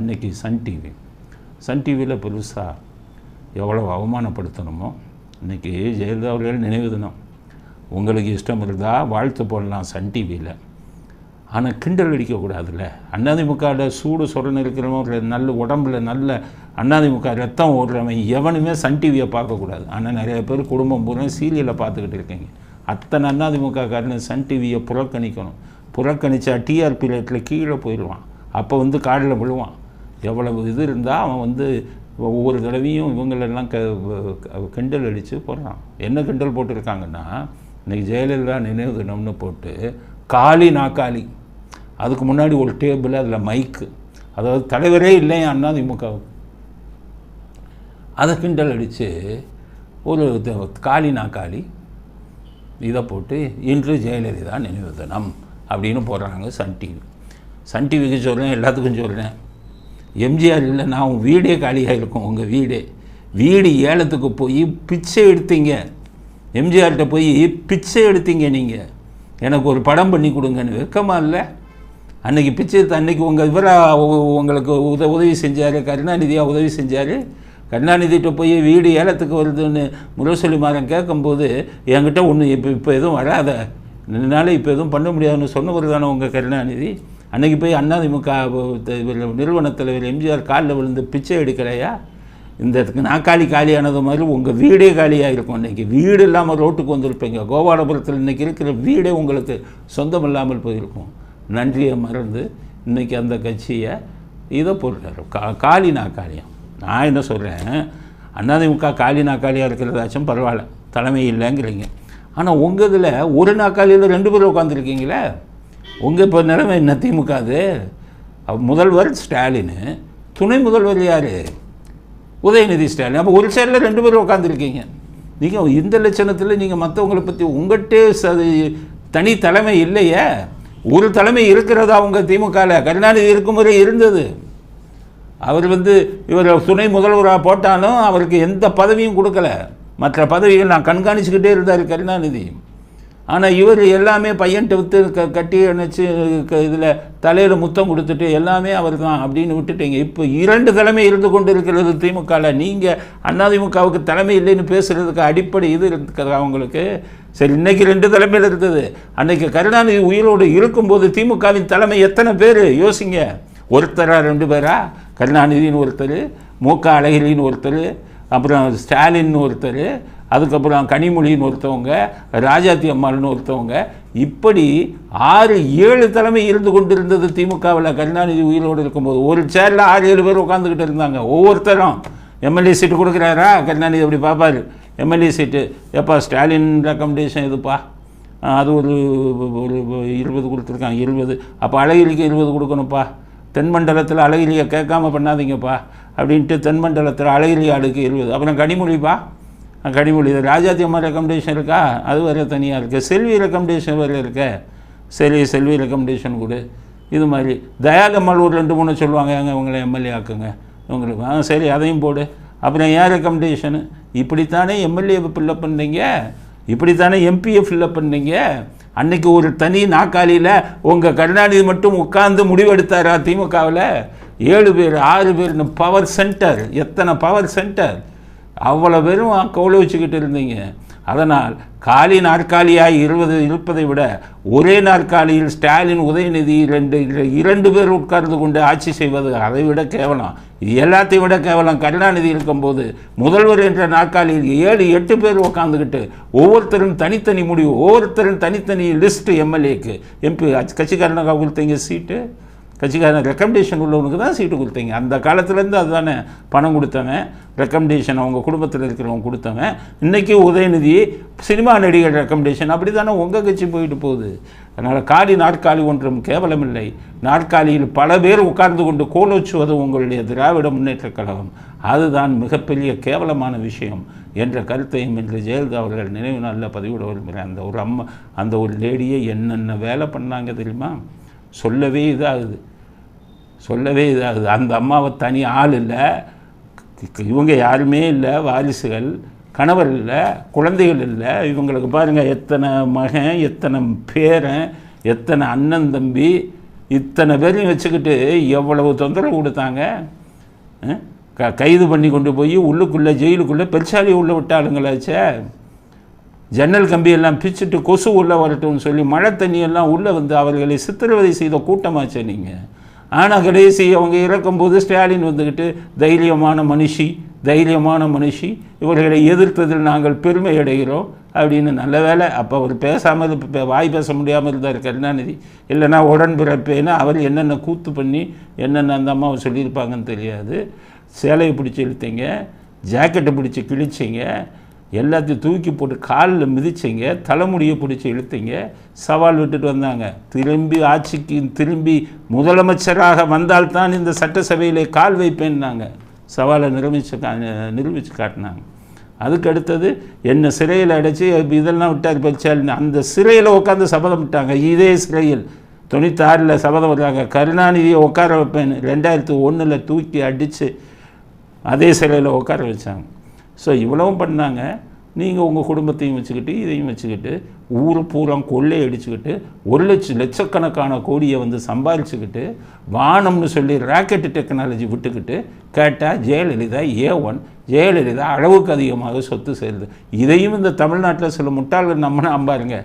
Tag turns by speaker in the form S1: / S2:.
S1: அன்னைக்கு Sun TV Sun டிவியில் பெருசாக எவ்வளோ அவமானப்படுத்தணுமோ இன்றைக்கி ஜெயலலிதா அவர்கள் நினைவு தினம். உங்களுக்கு இஷ்டம் இருந்தால் வாழ்த்து போடலாம் சன் டிவியில் ஆனால் கிண்டல் அடிக்கக்கூடாதுல்ல. அண்ணாதிமுகவில் சூடு சொரணை இருக்கிறவங்க நல்ல உடம்புல நல்ல அண்ணாதிமுக ரத்தம் ஓடுறவன் எவனுமே சன் டிவியை பார்க்கக்கூடாது. ஆனால் நிறைய பேர் குடும்பம் பூரா சீரியலை பார்த்துக்கிட்டு இருக்கீங்க. அத்தனை அண்ணாதிமுக காரன் சன் டிவியை புறக்கணிக்கணும். புறக்கணித்தா டிஆர்பி ரேட்டில் கீழே போயிடுவான். அப்போ வந்து காடில் விழுவான். எவ்வளவு இது இருந்தால் அவன் வந்து ஒவ்வொரு தடவையும் இவங்களெல்லாம் க கிண்டல் அடித்து போடுறான். என்ன கிண்டல் போட்டிருக்காங்கன்னா இன்றைக்கி ஜெயலலிதா நினைவு தினம்னு போட்டு காளி நாக்காளி அதுக்கு முன்னாடி ஒரு டேபிள் அதில் மைக்கு. அதாவது தலைவரே இல்லையா திமுக. அதை கிண்டல் அடித்து ஒரு காளி நாக்காளி இதை போட்டு இன்று ஜெயலலிதா நினைவு தினம் அப்படின்னு போடுறாங்க சன் டிவி. சன் டிவிக்கு சொல்கிறேன் எல்லாத்துக்கும் சொல்கிறேன் எம்ஜிஆர் இல்லை நான் உன் வீடே காலியாக இருக்கும் உங்கள் வீடே. வீடு ஏலத்துக்கு போய் பிச்சை எடுத்தீங்க. எம்ஜிஆர்கிட்ட போய் பிச்சை எடுத்தீங்க நீங்கள் எனக்கு ஒரு படம் பண்ணி கொடுங்கன்னு வெக்கமா இல்லை? அன்னைக்கு பிச்சை எடுத்த அன்னைக்கு உங்கள் இவராக உங்களுக்கு உத உதவி செஞ்சார்? கருணாநிதியாக உதவி செஞ்சார்? கருணாநிதிகிட்ட போய் வீடு ஏலத்துக்கு வருதுன்னு முரசொலி மாறன் கேட்கும்போது என்கிட்ட ஒன்று இப்போ இப்போ எதுவும் வராத. என்னால் இப்போ எதுவும் பண்ண முடியாதுன்னு சொன்னவர் தானே உங்கள் கருணாநிதி? அன்றைக்கி போய் அண்ணாதிமுக நிறுவன தலைவர் எம்ஜிஆர் காலில் விழுந்து பிச்சை எடுக்கலையா? இந்த இடத்துக்கு நாக்காளி காலியானது மாதிரி உங்கள் வீடே காலியாக இருக்கும் இன்றைக்கி வீடு இல்லாமல் ரோட்டுக்கு வந்திருப்பீங்க. கோபாலபுரத்தில் இன்றைக்கி இருக்கிற வீடே உங்களுக்கு சொந்தம் இல்லாமல் போயிருக்கும். நன்றியை மறந்து இன்றைக்கி அந்த கட்சியை இதை போடுறாரு. கா காலி நாக்காளியம் நான் என்ன சொல்கிறேன் அண்ணாதிமுக காலி நாக்காளியாக இருக்கிறதாச்சும் பரவாயில்ல. தலைமை இல்லைங்கிறீங்க. ஆனால் உங்கள் இதில் ஒரு நாக்காளியில் ரெண்டு பேர் உட்காந்துருக்கீங்களே உங்கள் இப்போ நிலைமை என்ன திமுக அது? முதல்வர் ஸ்டாலின் துணை முதல்வர் யார்? உதயநிதி ஸ்டாலின். அப்போ ஒரு சைடில் ரெண்டு பேரும் உட்காந்துருக்கீங்க நீங்கள் இந்த லட்சணத்தில் நீங்கள் மற்றவங்களை பற்றி உங்கள்கிட்டே ச தனி தலைமை இல்லையே. ஒரு தலைமை இருக்கிறதா உங்கள் திமுகவில் கருணாநிதி இருக்கும் முறை இருந்தது. அவர் வந்து இவர் துணை முதல்வராக போட்டாலும் அவருக்கு எந்த பதவியும் கொடுக்கல. மற்ற பதவிகள் நான் கண்காணிச்சுக்கிட்டே இருந்தார் கருணாநிதி. ஆனால் இவர் எல்லாமே பையன்கிட்ட விட்டு க கட்டி அணைச்சி இதில் தலையில் முத்தம் கொடுத்துட்டு எல்லாமே அவர் தான் அப்படின்னு விட்டுட்டீங்க. இப்போ இரண்டு தலைமை இருந்து கொண்டு இருக்கிறது திமுகவில் நீங்கள் அதிமுகவுக்கு தலைமை இல்லைன்னு பேசுகிறதுக்கு அடிப்படை இது இருக்கிறதா அவங்களுக்கு. சரி இன்னைக்கு ரெண்டு தலைமையில் இருந்தது அன்னைக்கு கருணாநிதி உயிரோடு இருக்கும்போது திமுகவின் தலைமை எத்தனை பேர்? யோசிங்க. ஒருத்தரா ரெண்டு பேரா? கருணாநிதின்னு ஒருத்தர் மு க அழகிரின்னு ஒருத்தர் அப்புறம் ஸ்டாலின் ஒருத்தர் அதுக்கப்புறம் கனிமொழின்னு ஒருத்தவங்க ராஜாத்தி அம்மாள்னு ஒருத்தவங்க இப்படி ஆறு ஏழு தலைமை இருந்து கொண்டிருந்தது திமுகவில். கருணாநிதி உயிரோடு இருக்கும்போது ஒரு சேரில் ஆறு ஏழு பேர் உட்காந்துக்கிட்டு இருந்தாங்க. ஒவ்வொருத்தரும் எம்எல்ஏ சீட்டு கொடுக்குறாரா? கருணாநிதி அப்படி பார்ப்பார். எம்எல்ஏ சீட்டு எப்பா ஸ்டாலின் ரெக்கமெண்டேஷன் இதுப்பா அது ஒரு ஒரு இருபது கொடுத்துருக்காங்க. இருபது. அப்போ அழகிரிக்கு இருபது கொடுக்கணும்ப்பா. தென்மண்டலத்தில் அழகிரியை கேட்காம பண்ணாதீங்கப்பா. அப்படின்ட்டு தென்மண்டலத்தில் அழகிரி ஆளுக்கு இருபது. அப்புறம் கனிமொழிப்பா? கனிமொழி இது ராஜாத்தி அம்மா ரெக்கமெண்டேஷன் இருக்கா? அது வேறு தனியாக இருக்குது செல்வி ரெக்கமெண்டேஷன் வேறு இருக்க. சரி செல்வி ரெக்கமெண்டேஷன் கொடு. இது மாதிரி தயாகம்மாள் ஒரு ரெண்டு மூணு சொல்லுவாங்க. எங்க இவங்களை எம்எல்ஏ ஆக்குங்க. இவங்களுக்கு ஆ சரி அதையும் போடு. அப்புறம் ஏன் ரெக்கமெண்டேஷனு இப்படித்தானே எம்எல்ஏ ஃபில்லப் பண்ணீங்க? இப்படித்தானே எம்பியை ஃபில்லப் பண்ணீங்க? அன்னைக்கு ஒரு தனி நாக்காளியில் உங்கள் கருணாநிதி மட்டும் உட்கார்ந்து முடிவெடுத்தாரா திமுகவில்? ஏழு பேர் ஆறு பேர்னு பவர் சென்டர் எத்தனை பவர் சென்டர் அவ்வளோ பேரும் கவுளை வச்சுக்கிட்டு இருந்தீங்க. அதனால் காலி நாற்காலியாய் இருபது இருப்பதை விட ஒரே நாற்காலியில் ஸ்டாலின் உதயநிதி ரெண்டு இரண்டு பேர் உட்கார்ந்து கொண்டு ஆட்சி செய்வது அதை விட கேவலம். இது எல்லாத்தையும் விட கேவலம். கருணாநிதி இருக்கும்போது முதல்வர் என்ற நாற்காலியில் ஏழு எட்டு பேர் உட்காந்துக்கிட்டு ஒவ்வொருத்தரும் தனித்தனி முடிவு ஒவ்வொருத்தரும் தனித்தனி லிஸ்ட்டு எம்எல்ஏக்கு. எம்பி கட்சிக்காரனாக கொடுத்தீங்க சீட்டு? கட்சிக்காரன் ரெக்கமெண்டேஷன் உள்ளவனுக்கு தான் சீட்டு கொடுத்தீங்க. அந்த காலத்துலேருந்து அதுதானே பணம் கொடுத்தவன் ரெக்கமெண்டேஷன் அவங்க குடும்பத்தில் இருக்கிறவங்க கொடுத்தவன். இன்றைக்கி உதயநிதி சினிமா நடிகர் ரெக்கமெண்டேஷன் அப்படி தானே உங்கள் கட்சி போயிட்டு போகுது. அதனால் காலி நாற்காலி ஒன்றும் கேவலமில்லை. நாற்காலியில் பல பேர் உட்கார்ந்து கொண்டு கோலோச்சுவது உங்களுடைய திராவிட முன்னேற்றக் கழகம். அதுதான் மிகப்பெரிய கேவலமான விஷயம் என்ற கருத்தையும் இன்று ஜெயலலிதா அவர்கள் நினைவு நாளில் பதிவிட விரும்புகிறேன். அந்த ஒரு அம்மா அந்த ஒரு லேடியை என்னென்ன வேலை பண்ணாங்க தெரியுமா? சொல்லவே இதாகுது. சொல்லவே இதாகுது. அந்த அம்மாவை தனி ஆள் இல்லை. இவங்க யாருமே இல்லை. வாரிசுகள் கணவர் இல்லை. குழந்தைகள் இல்லை. இவங்களுக்கு பாருங்கள் எத்தனை மகன் எத்தனை பேரன் எத்தனை அண்ணன் தம்பி இத்தனை பேரையும் வச்சுக்கிட்டு எவ்வளவு தொந்தரவு கொடுத்தாங்க? க கைது பண்ணி கொண்டு போய் உள்ளுக்குள்ளே ஜெயிலுக்குள்ளே பெருசாலி உள்ளே விட்டாளுங்களாச்சே. ஜன்னல் கம்பியெல்லாம் பிச்சுட்டு கொசு உள்ளே வரட்டும்னு சொல்லி மழை தண்ணியெல்லாம் உள்ளே வந்து அவர்களை சித்திரவதை செய்த கூட்டமாச்சே நீங்கள் ஆனால் கடைசி அவங்க இறக்கும்போது ஸ்டாலின் வந்துக்கிட்டு தைரியமான மனுஷி தைரியமான மனுஷி இவர்களை எதிர்த்ததில் நாங்கள் பெருமை அடைகிறோம். அப்படின்னு நல்ல வேலை அப்போ அவர் பேசாமல் இப்போ வாய் பேச முடியாமல் இருந்தார் கருணாநிதி இல்லைன்னா உடன்பிறப்பேன்னு அவர் என்னென்ன கூத்து பண்ணி என்னென்ன அந்த அம்மாவை சொல்லியிருப்பாங்கன்னு தெரியாது. சேலையை பிடிச்சி இழுத்தீங்க ஜாக்கெட்டை பிடிச்சி கிழிச்சிங்க எல்லாத்தையும் தூக்கி போட்டு காலில் மிதிச்சிங்க தலைமுடியை பிடிச்சி இழுத்தீங்க சவால் விட்டுட்டு வந்தாங்க. திரும்பி ஆட்சிக்கு திரும்பி முதலமைச்சராக வந்தால்தான் இந்த சட்டசபையிலே கால் வைப்பேன்னாங்க. சவாலை நிரூபிச்சு கா நிரூபித்து காட்டினாங்க. அதுக்கு அடுத்தது என்னை சிறையில் அடைச்சி இதெல்லாம் விட்டார் பெருச்சாலின்னு அந்த சிறையில் உட்காந்து சபதம் விட்டாங்க. இதே சிறையில் தொண்ணூத்தாறில் சபதம் விடுறாங்க கருணாநிதியை உட்கார வைப்பேன் ரெண்டாயிரத்து ஒன்றில் தூக்கி அடித்து அதே சிலையில் உட்கார வச்சாங்க. ஸோ இவ்வளவும் பண்ணாங்க. நீங்கள் உங்கள் குடும்பத்தையும் வச்சுக்கிட்டு இதையும் வச்சுக்கிட்டு ஊர் பூரம் கொள்ளை அடிச்சுக்கிட்டு ஒரு லட்சம் லட்சக்கணக்கான கோடியை வந்து சம்பாரிச்சுக்கிட்டு வானம்னு சொல்லி ராக்கெட் டெக்னாலஜி விட்டுக்கிட்டு கேட்டால் ஜெயலலிதா ஏ ஒன் ஜெயலலிதா அளவுக்கு அதிகமாக சொத்து சேருது. இதையும் இந்த தமிழ்நாட்டில் சில முட்டாள்கள் நம்மனா நம்பாருங்க.